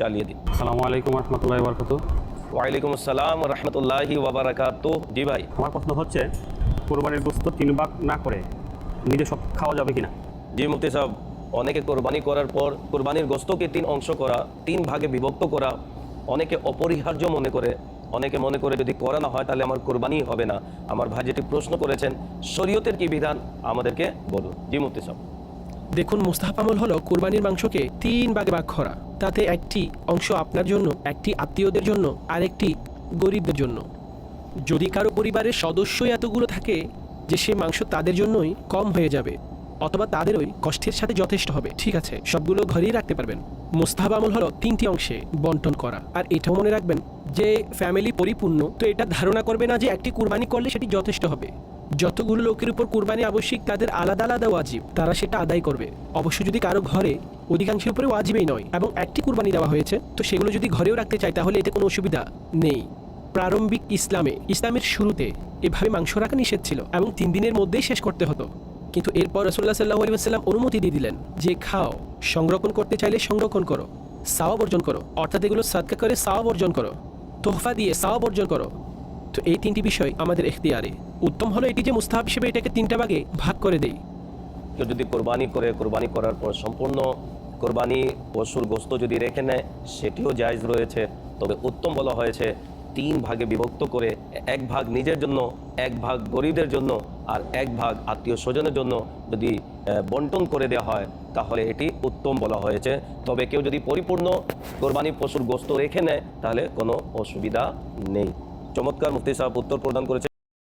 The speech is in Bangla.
চালিয়ে দিন। আসসালামু আলাইকুম রহমতুল্লাহ বরকত ওয়ালাইকুম আসসালাম রহমতুল্লাহি ওবরাকাত জি ভাই। আমার প্রশ্ন হচ্ছে কোরবানির গোস্ত তিন ভাগ না করে নিজে সব খাওয়া যাবে কিনা? জি মুফতি সাহেব অনেকে কোরবানি করার পর কোরবানির গোস্তকে তিন অংশ করা তিন ভাগে বিভক্ত করা অনেকে অপরিহার্য মনে করে অনেকে মনে করে যদি করা না হয় তাহলে আমার কোরবানি হবে না। আমার ভাই যেটি প্রশ্ন করেছেন শরীয়তের কি বিধান? আমাদেরকে বলুন। জি মুফতি সাহেব। দেখুন, মুস্তাহাব আমল হলো কোরবানির মাংসকে তিন ভাগে ভাগ করা। তাতে একটি অংশ আপনার জন্য, একটি আত্মীয়দের জন্য আর একটি গরিবদের জন্য। যদি কারও পরিবারের সদস্যই এতগুলো থাকে যে সে মাংস তাদের জন্যই কম হয়ে যাবে, অথবা তাদের ওই কষ্টের সাথে যথেষ্ট হবে, ঠিক আছে, সবগুলো ঘরেই রাখতে পারবেন। মুস্তাহাব আমল হলো তিনটি অংশে বন্টন করা। আর এটাও মনে রাখবেন যে ফ্যামিলি পরিপূর্ণ, তো এটা ধারণা করবে না যে একটি কুরবানি করলে সেটি যথেষ্ট হবে। যতগুলো লোকের উপর কুরবানি আবশ্যিক, তাদের আলাদা আলাদা ওয়াজিব। তারা সেটা আদায় করবে। অবশ্য যদি কারও ঘরে অধিকাংশের উপরে ওয়াজিবই নয় এবং একটি কুরবানি দেওয়া হয়েছে, তো সেগুলো যদি ঘরেও রাখতে চায়, তাহলে এতে কোনো অসুবিধা নেই। প্রারম্ভিক ইসলামে, ইসলামের শুরুতে এভাবে মাংস রাখা নিষেধ ছিল এবং তিন দিনের মধ্যেই শেষ করতে হতো। কিন্তু এরপর রসুল্লাহ সাল্লাহ আলী সাল্লাম অনুমতি দিয়ে দিলেন যে, খাও, সংরক্ষণ করতে চাইলে সংরক্ষণ করো সাওয়া বর্জন করো। অর্থাৎ এগুলো সাদকা করে সাওয়া বর্জন করো, তোহফা দিয়ে সাওয়া বর্জন করো। তো এই তিনটি বিষয় আমাদের এখতিয়ারে। উত্তম হলো এটি যে মুস্তাহাব হিসেবে এটাকে তিনটা ভাগে ভাগ করে দেই। কেউ যদি কোরবানি করে, কোরবানি করার পর সম্পূর্ণ কোরবানি পশুর গোস্ত যদি রেখে নেয়, সেটিও জায়জ রয়েছে। তবে উত্তম বলা হয়েছে, তিন ভাগে বিভক্ত করে এক ভাগ নিজের জন্য, এক ভাগ গরিবদের জন্য আর এক ভাগ আত্মীয় স্বজনের জন্য যদি বন্টন করে দেওয়া হয়, তাহলে এটি উত্তম বলা হয়েছে। তবে কেউ যদি পরিপূর্ণ কোরবানি পশুর গোস্ত রেখে নেয়, তাহলে কোনো অসুবিধা নেই। চমৎকার মুফতি সাহেব উত্তর প্রদান করেছে